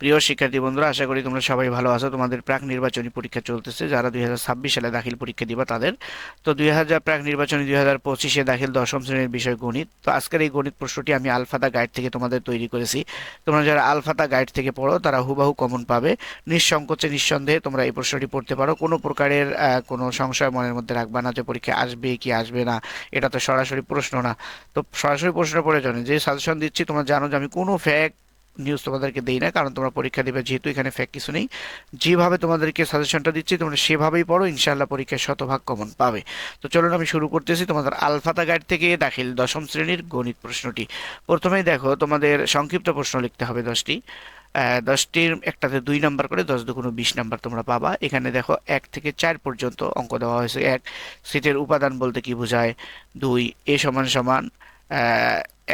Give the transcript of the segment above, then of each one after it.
প্রিয় শিক্ষার্থী বন্ধুরা, আশা করি তোমরা সবাই ভালো আছো। তোমাদের প্রাক নির্বাচনী পরীক্ষা চলতেছে। যারা দুই হাজার ছাব্বিশ সালে দাখিল পরীক্ষা দিবা তাদের। তো দুই হাজার প্রাক নির্বাচনী দুই হাজার পঁচিশে দাখিল দশম শ্রেণির বিষয় গণিত। তো আজকের এই গণিত প্রশ্নটি আমি আলফাদা গাইড থেকে তোমাদের তৈরি করেছি। তোমরা যারা আলফাদা গাইড থেকে পড়ো, তারা হুবাহু কমন পাবে। নিঃসংকোচে নিঃসন্দেহে তোমরা এই প্রশ্নটি পড়তে পারো। কোনো প্রকারের কোনো সংশয় মনের মধ্যে রাখবা না যে পরীক্ষা আসবে কি আসবে না। এটা তো সরাসরি প্রশ্ন না। তো সরাসরি প্রশ্ন পড়ে জানি, যে সাজেশন দিচ্ছি, তোমরা জানো যে আমি কোনো ফ্যাক্ট নিউজ তোমাদেরকে দেই না, কারণ তোমরা পরীক্ষা দিবে, যেহেতু এখানে ফ্যাক কিছু নেই। যেভাবে তোমাদেরকে সাজেশনটা দিচ্ছি, তোমরা সেভাবেই পড়ো, ইনশাআল্লাহ পরীক্ষায় শতভাগ কমন পাবে। তো চলুন আমি শুরু করতেছি তোমাদের আলফাতা গাইড থেকে দাখিল দশম শ্রেণির গণিত প্রশ্নটি। প্রথমেই দেখো, তোমাদের সংক্ষিপ্ত প্রশ্ন লিখতে হবে দশটি। দশটির একটাতে দুই নাম্বার করে, দশ দুগুণ বিশ নাম্বার তোমরা পাবা। এখানে দেখো, এক থেকে চার পর্যন্ত অঙ্ক দেওয়া হয়েছে। এক, সিটের উপাদান বলতে কি বোঝায়? দুই, এ সমান সমান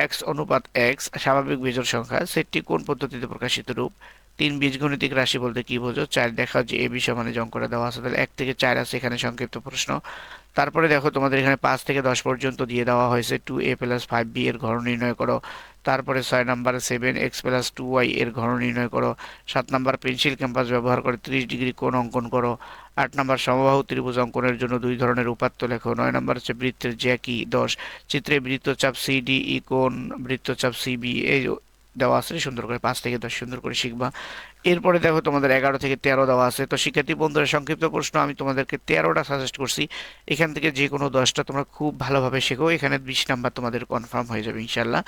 এক্স অনুপাত এক্স স্বাভাবিক বীজের সংখ্যা, সেটটি কোন পদ্ধতিতে প্রকাশিত রূপ? তিন বীজগণিতিক রাশি বলতে কি বোঝো? চার দেখা যে এ বিষয় মানে অঙ্কটা দেওয়া আছে, তাহলে এক থেকে চার আছে এখানে সংক্ষিপ্ত প্রশ্ন। তারপরে দেখো তোমাদের এখানে পাঁচ থেকে দশ পর্যন্ত দিয়ে দেওয়া হয়েছে two A plus five B এর ঘর নির্ণয় করো। তারপরে ছয় নাম্বারে seven X plus two Y এর ঘর নির্ণয় করো। সাত নাম্বার পেন্সিল ক্যাম্পাস ব্যবহার করে ত্রিশ ডিগ্রি কোণ অঙ্কন করো। আট নাম্বার সমবাহু ত্রিভুজ অঙ্কনের জন্য দুই ধরনের উপাত্ত লেখো। নয় নাম্বার হচ্ছে বৃত্তের জ্যাকি দশ। চিত্রে বৃত্তচাপ সিডি ই কোণ বৃত্তচাপ সিবি এই দেওয়া আছে। সুন্দর করে পাঁচ থেকে দশ সুন্দর করে শিখবা। এরপরে দেখো তোমাদের এগারো থেকে তেরো দেওয়া আছে। তো শিক্ষার্থী বন্ধুরা, সংক্ষিপ্ত প্রশ্ন, আমি তোমাদেরকে তেরোটা সাজেস্ট করছি। এখান থেকে যে কোনো দশটা তোমরা খুব ভালোভাবে শেখো। এখানে বিশ নাম্বার তোমাদের কনফার্ম হয়ে যাবে ইনশাল্লাহ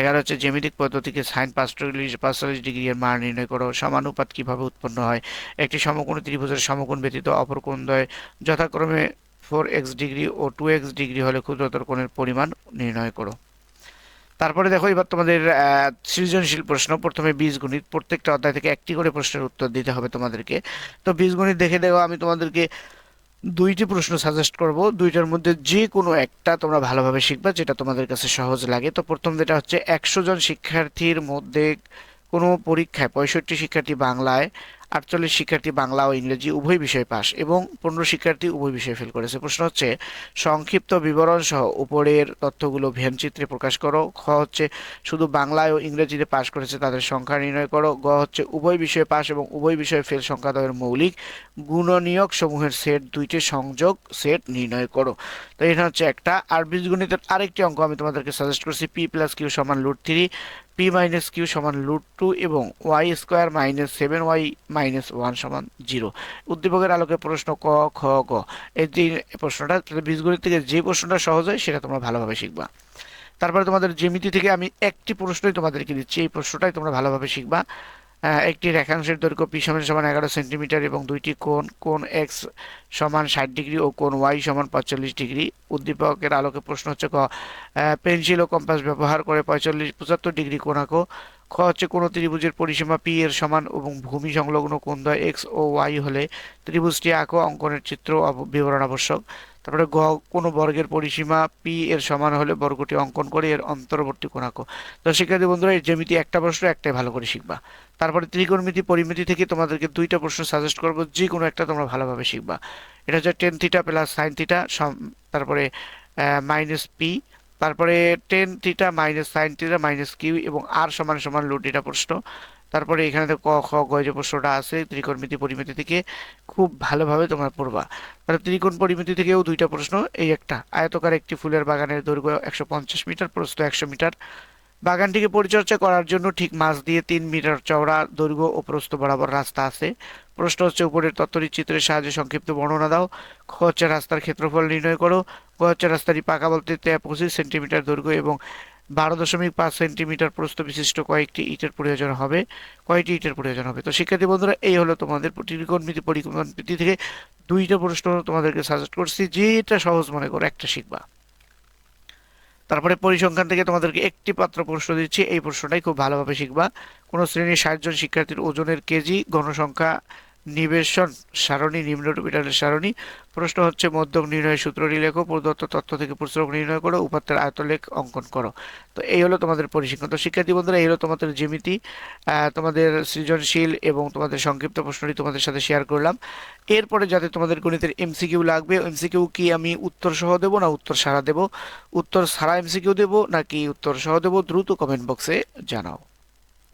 এগারো হচ্ছে জ্যামিতিক পদ্ধতিকে সাইন পাঁচচল্লিশ পাঁচচল্লিশ ডিগ্রি এর মান নির্ণয় করো। সমানুপাত কীভাবে উৎপন্ন হয়? একটি সমকোণ ত্রিভুজের সমকোণ ব্যতীত অপর কোণ দ্বয় যথাক্রমে ফোর এক্স ডিগ্রি ও টু এক্স ডিগ্রি হলে ক্ষুদ্রতর কোণের পরিমাণ নির্ণয় করো। তারপরে দেখো, এবার তোমাদের সৃজনশীল প্রশ্ন। প্রথমে বীজগণিত। প্রত্যেকটা অধ্যায় থেকে একটি করে প্রশ্নের উত্তর দিতে হবে তোমাদেরকে। তো বীজগণিত দেখে দেখো, আমি তোমাদেরকে দুইটি প্রশ্ন সাজেস্ট করব। দুইটার মধ্যে যে কোনো একটা তোমরা ভালোভাবে শিখবা, যেটা তোমাদের কাছে সহজ লাগে। তো প্রথম যেটা হচ্ছে, একশো জন শিক্ষার্থীর মধ্যে কোনো পরীক্ষায়, পঁয়ষট্টি শিক্ষার্থী বাংলায় আটচল্লিশ শিক্ষার্থী বাংলা ও ইংরেজি উভয় বিষয়ে পাস এবং পনেরো শিক্ষার্থী উভয় বিষয়ে ফেল করেছে। প্রশ্ন হচ্ছে, সংক্ষিপ্ত বিবরণ সহ উপরের তথ্যগুলো চিত্রে প্রকাশ করো। খ হচ্ছে, শুধু বাংলায় ও ইংরেজিতে পাশ করেছে তাদের সংখ্যা নির্ণয় করো। গ হচ্ছে, উভয় বিষয়ে পাস এবং উভয় বিষয়ে ফেল সংখ্যাদ্বয়ের মৌলিক গুণনীয়ক সমূহের সেট দুইটি সংযোগ সেট নির্ণয় করো। তো এটা হচ্ছে একটা আর বীজগণিতের আরেকটি অঙ্ক আমি তোমাদেরকে সাজেস্ট করছি পি প্লাস কিউ সমান লুট থ্রি পি মাইনাস কিউ সমান লুট টু এবং Y square minus seven Y minus one সমান জিরো উদ্দীপকের আলোকে প্রশ্ন ক, খ, গ। এই যে প্রশ্নটা বীজগণিত থেকে যে প্রশ্নটা সহজ হয়, সেটা তোমরা ভালোভাবে শিখবা। তারপরে তোমাদের জ্যামিতি থেকে আমি একটি প্রশ্নই তোমাদেরকে দিচ্ছি, এই প্রশ্নটাই তোমরা ভালোভাবে শিখবা। একটি রেখাংশের দৈর্ঘ্য পি সমান সমান এগারো সেন্টিমিটার এবং দুইটি কোণ কোণ এক্স সমান ষাট ডিগ্রি ও কোণ ওয়াই সমান পঁয়তাল্লিশ ডিগ্রি। উদ্দীপকের আলোকে প্রশ্ন হচ্ছে ক পেন্সিল ও কম্পাস ব্যবহার করে পঁয়তাল্লিশ, পঁচাত্তর ডিগ্রি কোণ আঁকো খ হচ্ছে কোনো ত্রিভুজের পরিসীমা পি এর সমান এবং ভূমি সংলগ্ন কোণ দ্বয় এক্স ও ওয়াই হলে ত্রিভুজটি আঁকো, অঙ্কনের চিত্র বিবরণ আবশ্যক। তারপরে গ কোনো বর্গের পরিসীমা পি এর সমান হলে বর্গটি অঙ্কন করে এর অন্তর্বর্তী কোণ আঁকো তো শিক্ষার্থী বন্ধুরা, এই জ্যামিতি একটা প্রশ্ন, একটাই ভালো করে শিখবা। তারপরে ত্রিকোণমিতি পরিমিতি থেকে তোমাদেরকে দুইটা প্রশ্ন সাজেস্ট করব, যে কোনো একটা তোমরা ভালোভাবে শিখবা। এটা হচ্ছে tan theta plus sine theta তারপরে মাইনাস পি তারপরে tan theta minus sine theta minus Q এবং আর সমান সমান লুট এটা প্রশ্ন। তারপরে এখানে তো ক, খ, গ যে প্রশ্নটা আছে, ত্রিকোণমিতি পরিমিতি থেকে খুব ভালোভাবে তোমরা পড়বা। তাহলে ত্রিকোণ পরিমিতি থেকেও দুইটা প্রশ্ন, এই একটা। আয়তকার একটি ফুলের বাগানের দৈর্ঘ্য একশো পঞ্চাশ মিটার, প্রস্থ একশো মিটার। বাগানটিকে পরিচর্যা করার জন্য ঠিক মাঝ দিয়ে তিন মিটার চওড়া দৈর্ঘ্য ও প্রস্থ বরাবর রাস্তা আছে। প্রশ্ন হচ্ছে উপরের তত্ত্বটি চিত্রের সাহায্যে সংক্ষিপ্ত বর্ণনা দাও। খ হচ্ছে রাস্তার ক্ষেত্রফল নির্ণয় করো। গ হচ্ছে রাস্তাটি পাকা বলতে পঁচিশ সেন্টিমিটার দৈর্ঘ্য এবং বারো দশমিক পাঁচ সেন্টিমিটার প্রস্থ বিশিষ্ট কয়েকটি ইটের প্রয়োজন হবে, কয়টি ইটের প্রয়োজন হবে? তো শিক্ষার্থী বন্ধুরা, এই হলো তোমাদের ত্রিকোণমিতি পরিকল্পনমিতি থেকে দুইটা প্রশ্ন তোমাদেরকে সাজেস্ট করছি, যেটা সহজ মনে করো, একটা শিখবা। তারপরে পরিসংখ্যান থেকে তোমাদেরকে একটি পাত্র প্রশ্ন দিচ্ছি, এই প্রশ্নটাই খুব ভালোভাবে শিখবা। কোনো শ্রেণির ষাট জন শিক্ষার্থীর ওজনের কেজি, গণসংখ্যা নিবেশন, সারণী নিম্নরূপিটালের সারণী। প্রশ্ন হচ্ছে, মধ্যক নির্ণয় সূত্রটি লেখো প্রদত্ত তথ্য থেকে প্রশ্রক নির্ণয় করো, উপাত্তের আয়তলেখ অঙ্কন করো। তো এই হলো তোমাদের পরিশিক্ষণ তো শিক্ষার্থী বন্ধুরা, এই হলো তোমাদের জ্যামিতি তোমাদের সৃজনশীল এবং তোমাদের সংক্ষিপ্ত প্রশ্নটি তোমাদের সাথে শেয়ার করলাম। এরপরে যাতে তোমাদের গণিতের এমসিকিউ লাগবে এমসিকিউ কি আমি উত্তর সহ দেবো না উত্তর সারা দেবো? উত্তর সারা এমসিকিউ দেবো নাকি উত্তর সহ দেবো? দ্রুত কমেন্ট বক্সে জানাও।